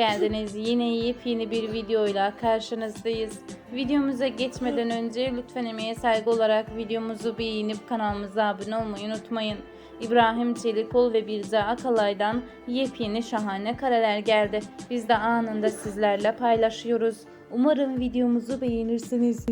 geldiniz. Yine yepyeni bir videoyla karşınızdayız. Videomuza geçmeden önce lütfen emeğe saygı olarak videomuzu beğenip kanalımıza abone olmayı unutmayın. İbrahim Çelikol ve Birza Akalay'dan yepyeni şahane kareler geldi. Biz de anında sizlerle paylaşıyoruz. Umarım videomuzu beğenirsiniz.